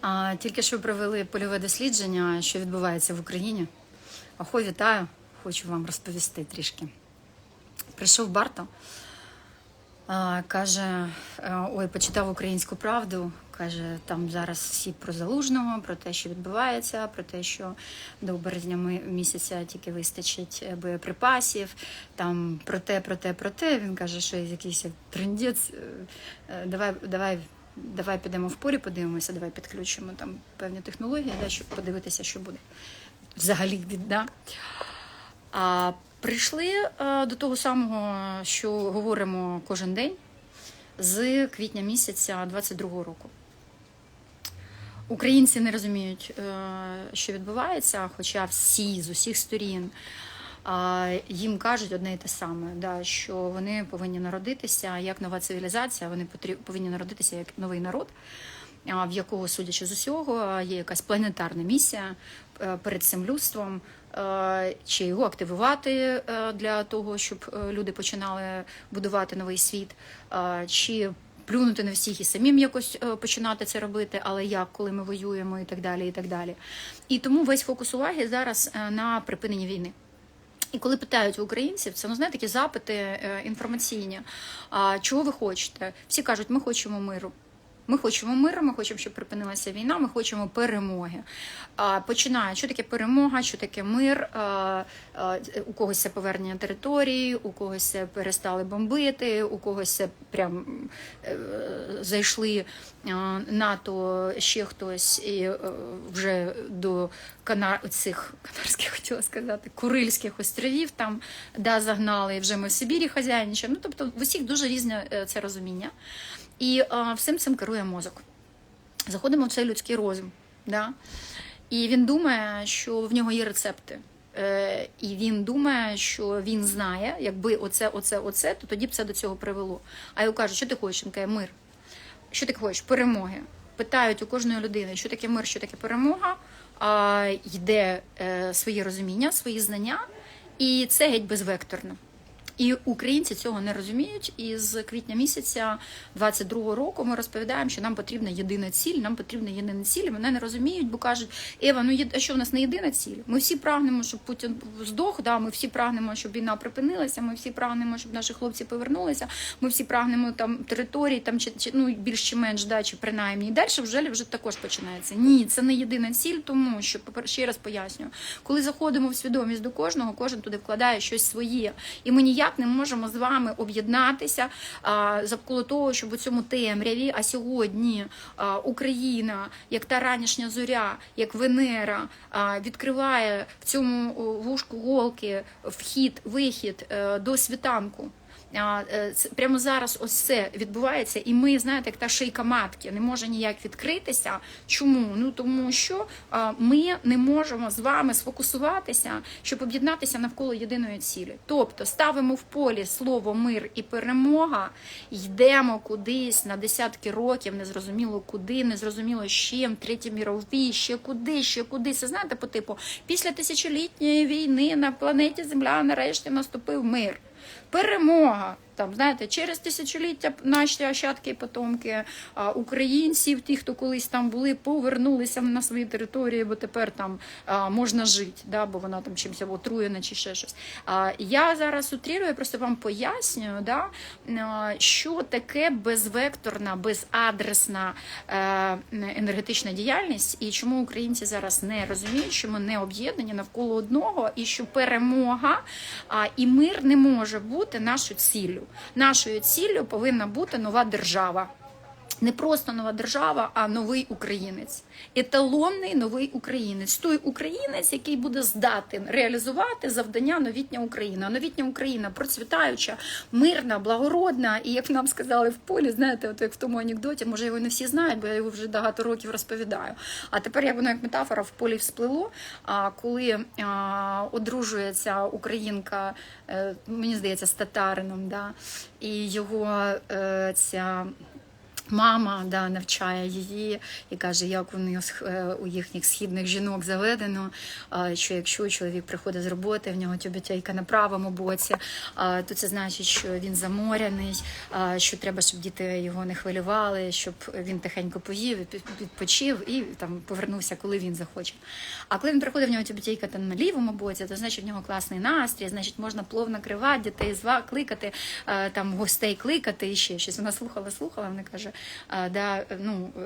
А, тільки що провели польове дослідження, що відбувається в Україні. Ахо, вітаю! Хочу вам розповісти трішки. Прийшов Барто, каже: е, ой, почитав українську правду. Каже, там зараз всі про залужного, про те, що відбувається, про те, що до березня місяця тільки вистачить е, боєприпасів. Там про те, про те, про те. Він каже, що якийсь трендець. е, Давай, давай, давай підемо в полі, подивимося, давай підключимо там певні технології, да, щоб подивитися, що буде. Взагалі да. А прийшли е, до того самого, що говоримо кожен день з квітня місяця 22-го року. Українці не розуміють, е, що відбувається, хоча всі з усіх сторін їм кажуть одне і те саме, да, що вони повинні народитися як нова цивілізація, вони повинні народитися як новий народ, в якого, судячи з усього, є якась планетарна місія е, перед цим людством. е, Чи його активувати е, для того, щоб люди починали будувати новий світ, чи плюнути на всіх і самим якось починати це робити, але як, коли ми воюємо, і так далі. І так далі. І тому весь фокус уваги зараз на припиненні війни. І коли питають у українців, це ну знаєте, такі запити е, інформаційні. А чого ви хочете? Всі кажуть, ми хочемо миру. Ми хочемо миру, ми хочемо, щоб припинилася війна, ми хочемо перемоги. А, Починають, що таке перемога, що таке мир, у когось це повернення території, у когось це перестали бомбити, у когось це прям е, зайшли НАТО, ще хтось, і е, вже до Кана... цих канарських хотіла сказати, Курильських островів там да, загнали, і вже ми в Сибірі хазяйничаємо. Ну, тобто в усіх дуже різне е, це розуміння. І а, всім цим керує мозок. Заходимо в цей людський розум. Да? І він думає, що в нього є рецепти. Е, і він думає, що він знає, якби оце, оце, оце, то тоді б це до цього привело. А його кажуть, що ти хочеш? Він каже, мир. Що ти хочеш? Перемоги. Питають у кожної людини, що таке мир, що таке перемога. А, йде е, своє розуміння, свої знання, і це геть безвекторно. І українці цього не розуміють. І з квітня місяця 22-го року ми розповідаємо, що нам потрібна єдина ціль. Нам потрібна єдина ціль. Вони не розуміють, бо кажуть, Ева, ну а що в нас не єдина ціль? Ми всі прагнемо, щоб Путін здох. Да, ми всі прагнемо, щоб війна припинилася. Ми всі прагнемо, щоб наші хлопці повернулися. Ми всі прагнемо там території, там чи, чи ну більш чи менш, да, чи принаймні. І далі вже вже також починається. Ні, це не єдина ціль, тому що ще раз пояснюю, коли заходимо в свідомість до кожного, кожен туди вкладає щось своє, і ми ніяк не можемо з вами об'єднатися завколо того, щоб у цьому темряві, а сьогодні Україна, як та ранішня зоря, як Венера, відкриває в цьому вушку голки вхід, вихід е, до світанку. Е, Прямо зараз ось це відбувається, і ми, знаєте, як та шийка матки не може ніяк відкритися. Чому? Ну тому що ми не можемо з вами сфокусуватися, щоб об'єднатися навколо єдиної цілі. Тобто ставимо в полі слово мир і перемога, йдемо кудись на десятки років, незрозуміло куди, незрозуміло з чим, третій мірові, ще куди, ще куди. Це знаєте, по типу, після тисячолітньої війни на планеті Земля нарешті наступив мир. Перемога. Там, знаєте, через тисячоліття наші ощадки і потомки українців, ті, хто колись там були, повернулися на свої території, бо тепер там можна жити, да, бо вона там чимось отруєна чи ще щось. А, я зараз утрірую, просто вам пояснюю, да, що таке безвекторна, безадресна е, енергетична діяльність і чому українці зараз не розуміють, що ми не об'єднані навколо одного, і що перемога і мир не може бути нашою ціллю. Нашою ціллю повинна бути нова держава. Не просто нова держава, а новий українець. Еталонний новий українець. Той українець, який буде здатен реалізувати завдання новітня Україна. Новітня Україна процвітаюча, мирна, благородна. І як нам сказали в полі, знаєте, от як в тому анекдоті, може його не всі знають, бо я його вже багато років розповідаю. А тепер як воно як метафора в полі всплило. А коли а, одружується українка, е, мені здається, з татарином, да, і його е, ця Мама да, навчає її і каже, як у них е, у їхніх східних жінок заведено, що якщо чоловік приходить з роботи, в нього тюбетейка на правому боці, то це значить, що він заморяний, що треба, щоб діти його не хвилювали, щоб він тихенько поїв, відпочив і там повернувся, коли він захоче. А коли він приходить, в нього тюбетейка там на лівому боці, то значить в нього класний настрій, значить можна плов накривати, дітей зва кликати, е, там гостей кликати і ще щось. Вона слухала, слухала, вона каже, да, ну, е,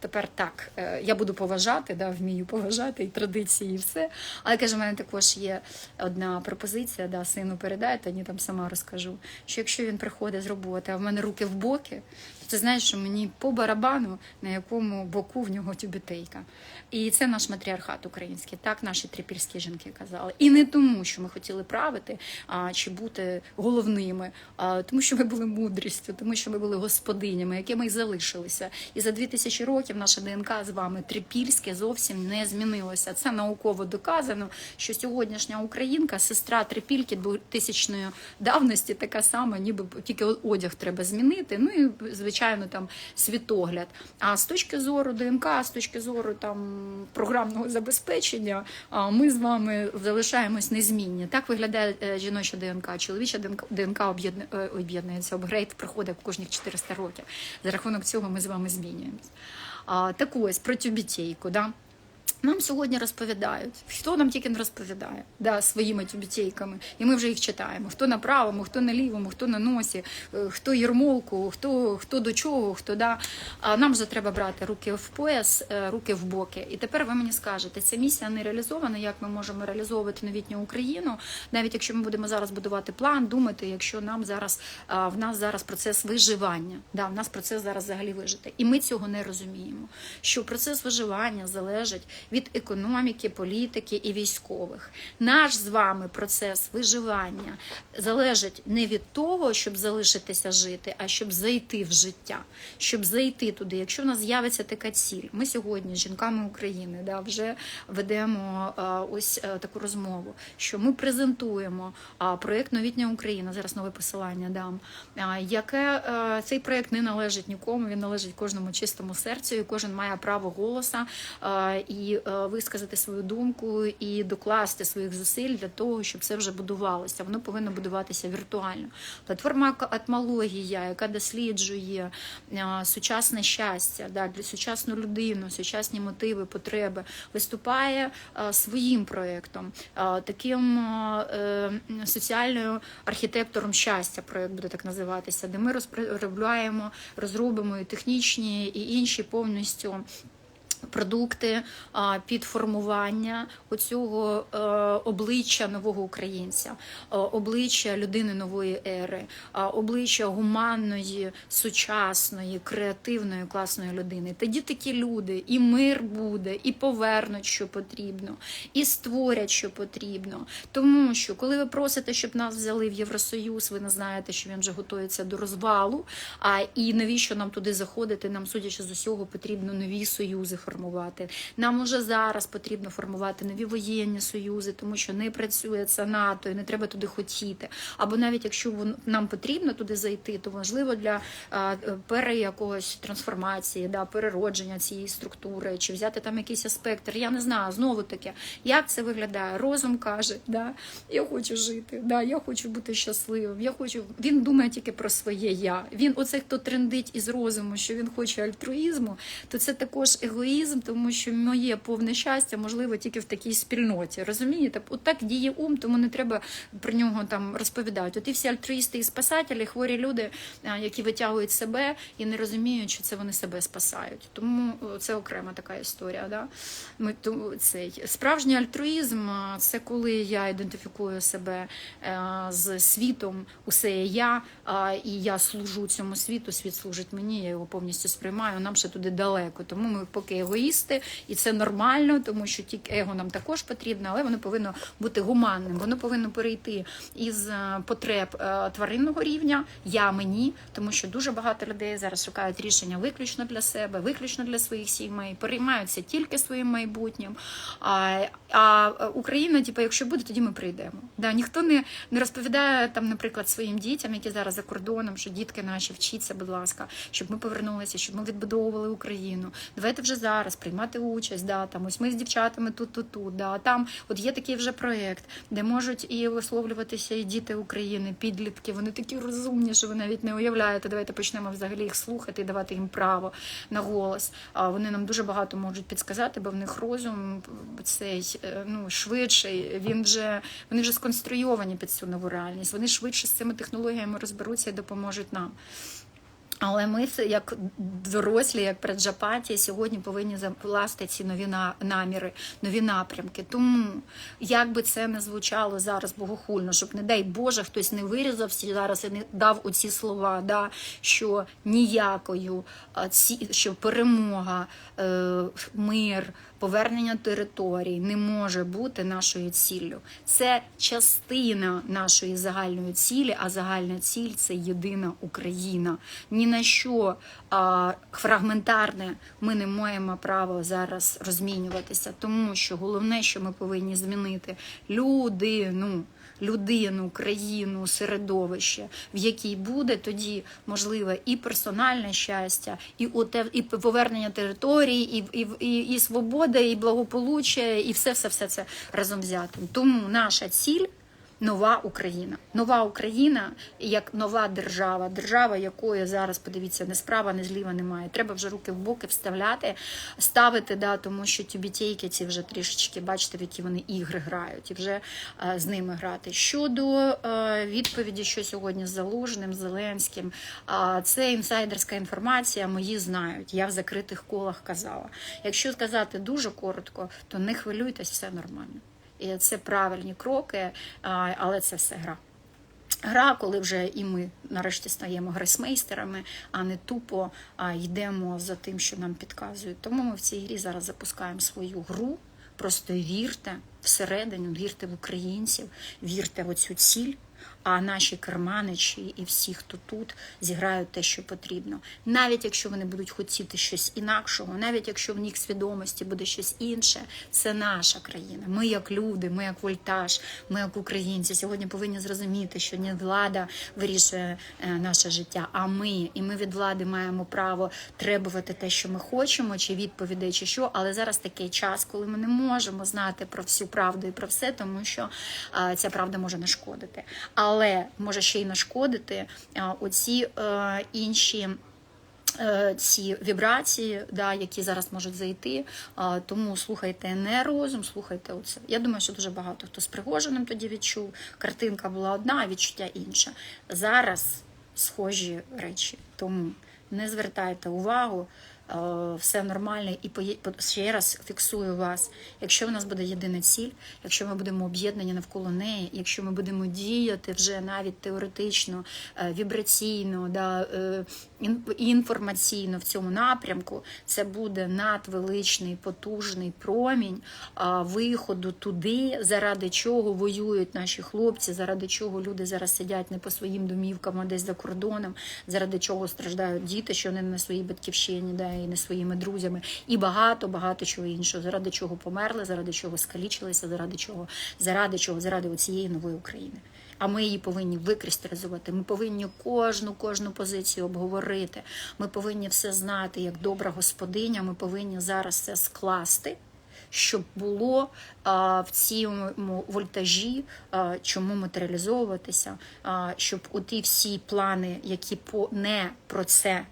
тепер так, е, я буду поважати, да, вмію поважати і традиції, і все. Але каже, в мене також є одна пропозиція, да, сину передайте, тоді там сама розкажу, що якщо він приходить з роботи, а в мене руки в боки, ти знаєш, що мені по барабану, на якому боку в нього тюбетейка. І це наш матріархат український, так наші трипільські жінки казали. І не тому, що ми хотіли правити а, чи бути головними, а тому, що ми були мудрістю, тому що ми були господинями, якими і залишилися. І за дві тисячі років наша ДНК з вами трипільське зовсім не змінилося. Це науково доказано, що сьогоднішня українка, сестра трипільки двотисячної давності, така сама, ніби тільки одяг треба змінити. Ну і звичайно там світогляд. А з точки зору ДНК, з точки зору там програмного забезпечення, ми з вами залишаємось незмінні. Так виглядає е, жіноча ДНК. Чоловіча ДНК е, об'єднується. Апгрейд приходить кожних 400 років. За рахунок цього ми з вами змінюємось. Так ось про тюбітейку. Да? Нам сьогодні розповідають, хто нам тільки не розповідає да, своїми тюбітейками, і ми вже їх читаємо. Хто на правому, хто на лівому, хто на носі, е, хто єрмолку, хто, хто до чого, хто да. А нам вже треба брати руки в пояс, е, руки в боки. І тепер ви мені скажете, ця місія не реалізована, як ми можемо реалізовувати новітню Україну, навіть якщо ми будемо зараз будувати план, думати, якщо нам зараз в нас зараз процес виживання. Да, в нас процес зараз взагалі вижити. І ми цього не розуміємо. Що процес виживання залежить від економіки, політики і військових. Наш з вами процес виживання залежить не від того, щоб залишитися жити, а щоб зайти в життя, щоб зайти туди. Якщо в нас з'явиться така ціль, ми сьогодні, жінками України, да, вже ведемо а, ось а, таку розмову, що ми презентуємо проєкт Новітня Україна. Зараз нове посилання дам. Яке а, цей проєкт не належить нікому, він належить кожному чистому серцю, і кожен має право голоса і висказати свою думку і докласти своїх зусиль для того, щоб це вже будувалося. Воно повинно будуватися віртуально. Платформа Атмологія, яка досліджує сучасне щастя, да, для сучасну людину, сучасні мотиви, потреби, виступає своїм проєктом, таким а, е, соціальною архітектором щастя, проєкт буде так називатися, де ми розробляємо, розробимо і технічні і інші повністю. Продукти під формування оцього е, обличчя нового українця, е, обличчя людини нової ери, обличчя гуманної, сучасної, креативної, класної людини. Тоді такі люди, і мир буде, і повернуть, що потрібно, і створять, що потрібно. Тому що, коли ви просите, щоб нас взяли в Євросоюз, ви не знаєте, що він вже готується до розвалу. А і навіщо нам туди заходити? Нам, судячи з усього, потрібно нові союзи формувати. Нам уже зараз потрібно формувати нові воєнні союзи, тому що не працює це НАТО, і не треба туди хотіти. Або навіть якщо нам потрібно туди зайти, то важливо для пере якогось трансформації, да, переродження цієї структури, чи взяти там якийсь аспект. Я не знаю, знову таки, як це виглядає. Розум каже, да, я хочу жити, да, я хочу бути щасливим. Я хочу. Він думає тільки про своє я. Він, оцей, хто трендить із розуму, що він хоче альтруїзму, то це також егоїзм, тому що моє повне щастя можливо тільки в такій спільноті. Розумієте? От так діє ум, тому не треба про нього там розповідати. От і всі альтруїсти і спасателі, хворі люди, які витягують себе і не розуміють, що це вони себе спасають. Тому це окрема така історія. Да? Ми цей справжній альтруїзм це коли я ідентифікую себе е, з світом, усе є я, і я служу цьому світу. Світ служить мені, я його повністю сприймаю. Нам ще туди далеко. Тому ми поки егоїсти, і це нормально, тому що тільки его нам також потрібно, але воно повинно бути гуманним. Воно повинно перейти із е, потреб е, тваринного рівня я мені, тому що дуже багато людей зараз шукають рішення виключно для себе, виключно для своїх сімей, переймаються тільки своїм майбутнім. А, а Україна, типу, якщо буде, тоді ми прийдемо. Да, ніхто не, не розповідає там, наприклад, своїм дітям, які зараз за кордоном, що дітки наші вчіться, будь ласка, щоб ми повернулися, щоб ми відбудовували Україну. Давайте вже зараз приймати участь. Да, там ось ми з дівчатами тут, тут, тут. Да, там от є такий вже проєкт, де можуть і висловлюватися і діти України, підлітки. Вони такі розумні, що ви навіть не уявляєте. Давайте почнемо взагалі їх слухати і давати їм право на голос. А вони нам дуже багато можуть підсказати, бо в них розум цей е, ну швидший. Він вже вони вже сконструйовані під цю нову реальність. Вони швидше з цими технологіями розберуться і допоможуть нам. Але ми, як дорослі, як преджапаті, сьогодні повинні закласти ці нові наміри, нові напрямки. Тому як би це не звучало зараз богохульно, щоб не дай Боже, хтось не вирізався зараз і не дав оці слова, да, що ніякою, ці, що перемога, е, мир, повернення територій не може бути нашою ціллю. Це частина нашої загальної цілі, а загальна ціль це єдина Україна. Ні на що а, фрагментарне ми не маємо права зараз розмінюватися, тому що головне, що ми повинні змінити людину. Людину, країну, середовище, в якій буде тоді можливе і персональне щастя, і оте, і повернення території, і, і, і, і свобода, і благополуччя, і все, все, все це разом взятим. Тому наша ціль нова Україна. Нова Україна як нова держава, держава, якої зараз подивіться, не справа, не зліва немає. Треба вже руки в боки вставляти, ставити, да, тому що тюбітейки ці вже трішечки, бачите, в які вони ігри грають, і вже е, з ними грати. Щодо е, відповіді, що сьогодні з Залужним, Зеленським, е, це інсайдерська інформація, мої знають. Я в закритих колах казала. Якщо сказати дуже коротко, то не хвилюйтесь, все нормально. Це правильні кроки, але це все гра. Гра, коли вже і ми нарешті стаємо гресмейстерами, а не тупо йдемо за тим, що нам підказують. Тому ми в цій грі зараз запускаємо свою гру. Просто вірте всередину, вірте в українців, вірте в оцю ціль. А наші керманичі і всі, хто тут, зіграють те, що потрібно. Навіть якщо вони будуть хотіти щось інакшого, навіть якщо в них свідомості буде щось інше, це наша країна. Ми, як люди, ми як вольтаж, ми як українці, сьогодні повинні зрозуміти, що не влада вирішує е, наше життя, а ми. І ми від влади маємо право требувати те, що ми хочемо, чи відповідей, чи що. Але зараз такий час, коли ми не можемо знати про всю правду і про все, тому що е, ця правда може нашкодити. Але може ще й нашкодити оці е, інші. е, Ці вібрації, да, які зараз можуть зайти, А, тому слухайте не розум, слухайте оце. Я думаю, що дуже багато хто з Пригожиним тоді відчув. Картинка була одна, а відчуття інша. Зараз схожі речі. Тому не звертайте увагу, все нормально. І ще раз фіксую вас. Якщо в нас буде єдина ціль, якщо ми будемо об'єднані навколо неї, якщо ми будемо діяти вже навіть теоретично, е, вібраційно, да, е, інформаційно в цьому напрямку, це буде надвеличний потужний промінь виходу туди, заради чого воюють наші хлопці, заради чого люди зараз сидять не по своїм домівкам, а десь за кордоном, заради чого страждають діти, що вони не на своїй батьківщині, да, і не своїми друзями, і багато, багато чого іншого, заради чого померли, заради чого скалічилися, заради чого, заради чого, заради цієї нової України. А ми її повинні викристалізувати. Ми повинні кожну кожну позицію обговорити. Ми повинні все знати як добра господиня. Ми повинні зараз це скласти, щоб було а, в цьому вольтажі а, чому матеріалізовуватися, а, щоб оті всі плани, які по не про це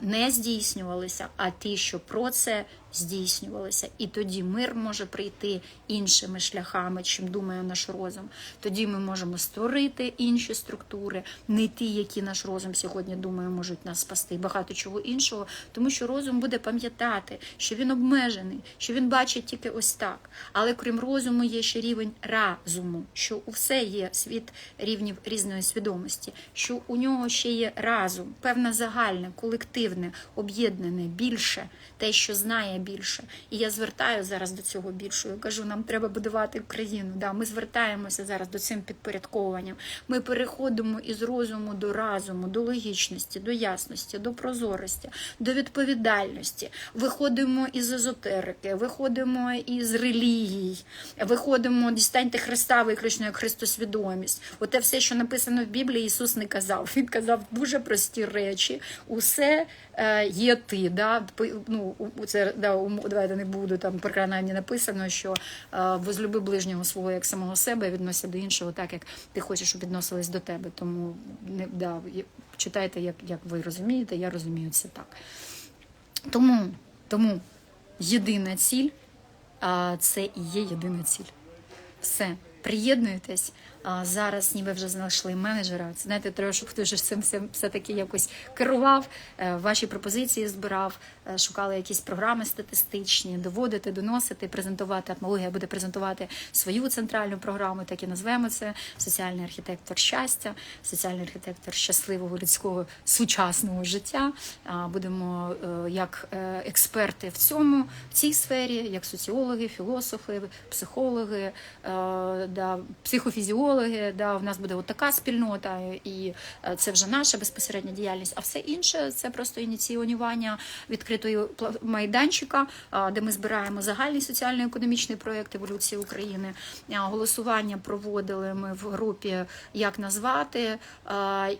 не здійснювалися, а ті, що про це здійснювалися. І тоді мир може прийти іншими шляхами, чим думає наш розум. Тоді ми можемо створити інші структури, не ті, які наш розум сьогодні думає, можуть нас спасти, багато чого іншого, тому що розум буде пам'ятати, що він обмежений, що він бачить тільки ось так. Але крім розуму, є ще рівень разуму, що у все є світ рівнів різної свідомості, що у нього ще є разум, певна загальна, коли колективне, об'єднане, більше, те, що знає більше. І я звертаю зараз до цього більшого. Кажу, нам треба будувати країну. Да, ми звертаємося зараз до цим підпорядковуванням. Ми переходимо із розуму до разуму, до логічності, до ясності, до прозорості, до відповідальності. Виходимо із езотерики, виходимо із релігій, виходимо, дістаньте Христа виключно як Христосвідомість. Оте все, що написано в Біблії, Ісус не казав. Він казав дуже прості речі. Усе е, є ти. Да? Ну, це да, давайте не буду там принаймні написано, що е, возлюби ближнього свого як самого себе, відносся до іншого, так як ти хочеш, щоб відносились до тебе. Тому не да, читайте, як, як ви розумієте, я розумію це так. Тому, тому єдина ціль а, це і є єдина ціль. Все, приєднуйтесь. А зараз ніби вже знайшли менеджера. Це знаєте, треба, щоб хтось же цим все, все-таки якось керував, е, ваші пропозиції збирав, е, шукали якісь програми статистичні, доводити, доносити, презентувати. Атмологія буде презентувати свою центральну програму, так і назвемо це соціальний архітектор щастя, соціальний архітектор щасливого людського сучасного життя. Будемо е, як експерти в цьому, в цій сфері, як соціологи, філософи, психологи, да, психофізіологи. Да, в нас буде от така спільнота, і е, це вже наша безпосередня діяльність. А все інше це просто ініціювання відкритої майданчика, де ми збираємо загальний соціально-економічний проєкт еволюції України. Голосування проводили ми в групі як назвати,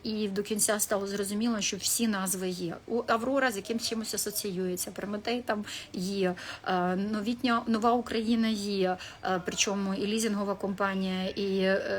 і до кінця стало зрозуміло, що всі назви є. У Аврора з яким чимось асоціюється, Прометей там є, е, новітня нова Україна є, е, причому і лізінгова компанія, і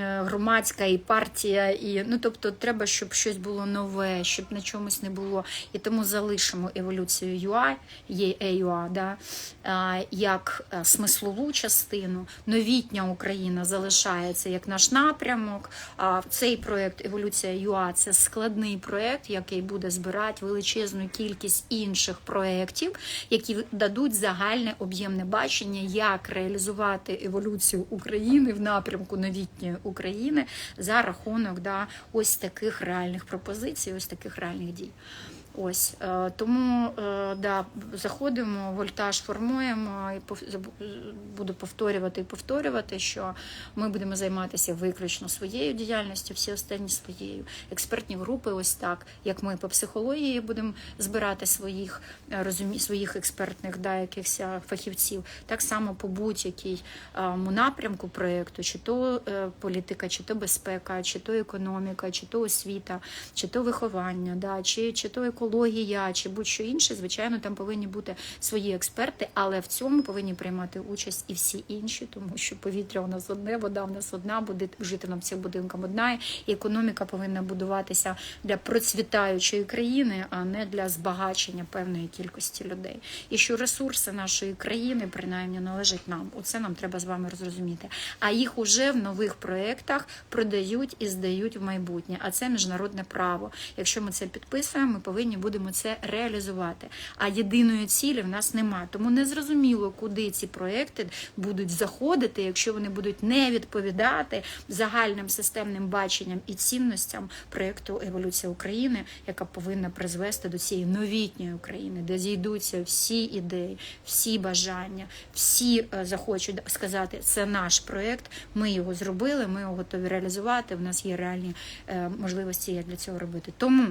громадська, і партія, і ну тобто треба, щоб щось було нове, щоб на чомусь не було. І тому залишимо еволюцію UI, є AUA, да, е, як е, смислову частину. Новітня Україна залишається як наш напрямок. А цей проект Еволюція ЮА це складний проект, який буде збирати величезну кількість інших проєктів, які дадуть загальне об'ємне бачення, як реалізувати еволюцію України в напрямку новітньої України за рахунок да, ось таких реальних пропозицій, ось таких реальних дій. Ось е, тому е, да, заходимо, вольтаж формуємо і буду повторювати і повторювати, що ми будемо займатися виключно своєю діяльністю, всі останні своєю. Експертні групи, ось так, як ми по психології будемо збирати своїх е, розумі, своїх експертних да, якихось фахівців, так само по будь-якій напрямку проєкту, чи то політика, чи то безпека, чи то економіка, чи то освіта, чи то виховання, да, чи, чи то екологія, чи будь-що інше. Звичайно, там повинні бути свої експерти, але в цьому повинні приймати участь і всі інші, тому що повітря у нас одне, вода у нас одна, буде жити нам цим будинкам одна, і економіка повинна будуватися для процвітаючої країни, а не для збагачення певної кількості людей. І що ресурси нашої країни принаймні належать нам. Оце нам треба з вами зрозуміти. А їх уже в нових проєктах продають і здають в майбутнє. А це міжнародне право. Якщо ми це підписуємо, ми повинні будемо це реалізувати. А єдиної цілі в нас немає. Тому не зрозуміло, куди ці проекти будуть заходити, якщо вони будуть не відповідати загальним системним баченням і цінностям проєкту Еволюція України, яка повинна призвести до цієї новітньої України, де зійдуться всі ідеї, всі бажання, всі е, захочуть сказати, це наш проєкт. Ми його зробили, ми його готові реалізувати. В нас є реальні е, можливості, як для цього робити. Тому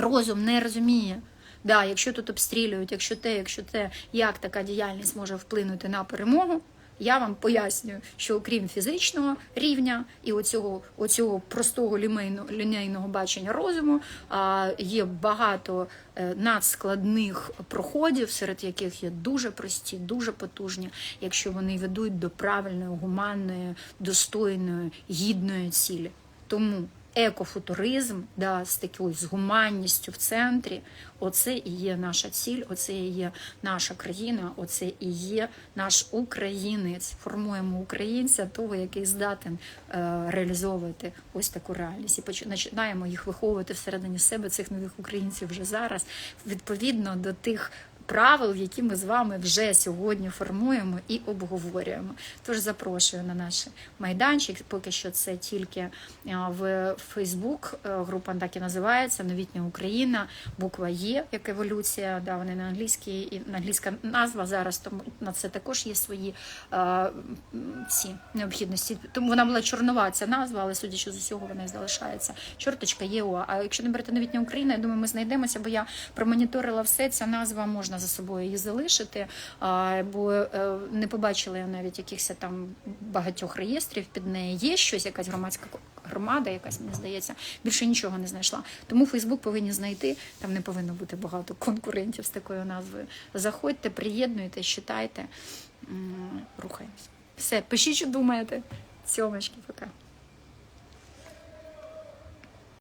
розум не розуміє. Да, якщо тут обстрілюють, якщо те, якщо те, як така діяльність може вплинути на перемогу, я вам пояснюю, що окрім фізичного рівня і оцього, оцього простого лінейного бачення розуму, а, є багато е, надскладних проходів, серед яких є дуже прості, дуже потужні, якщо вони ведуть до правильної, гуманної, достойної, гідної цілі. Тому екофутуризм, да, з такою з гуманністю в центрі, оце і є наша ціль, оце і є наша країна, оце і є наш українець. Формуємо українця, того, який здатен е, реалізовувати ось таку реальність. І починаємо їх виховувати всередині себе, цих нових українців вже зараз, відповідно до тих правил, які ми з вами вже сьогодні формуємо і обговорюємо. Тож запрошую на наш майданчик. Поки що це тільки в Фейсбук. е, Група так і називається Новітня Україна. Буква Є як еволюція. Да, вони на англійській і англійська назва зараз, тому на це також є свої е, ці необхідності. Тому вона була чорнова ця назва, але судячи з усього, вона і залишається. Чорточка ЄО. А якщо не берете новітня Україна, я думаю, ми знайдемося, бо я промоніторила все. Ця назва можна за собою її залишити, бо е, не побачила я навіть якихось там багатьох реєстрів під неї. Є щось, якась громадська громада, якась мені здається, більше нічого не знайшла. Тому Фейсбук повинні знайти. Там не повинно бути багато конкурентів з такою назвою. Заходьте, приєднуйтесь, читайте, рухаємось. Все, пишіть, що думаєте. Сьомочки, пока.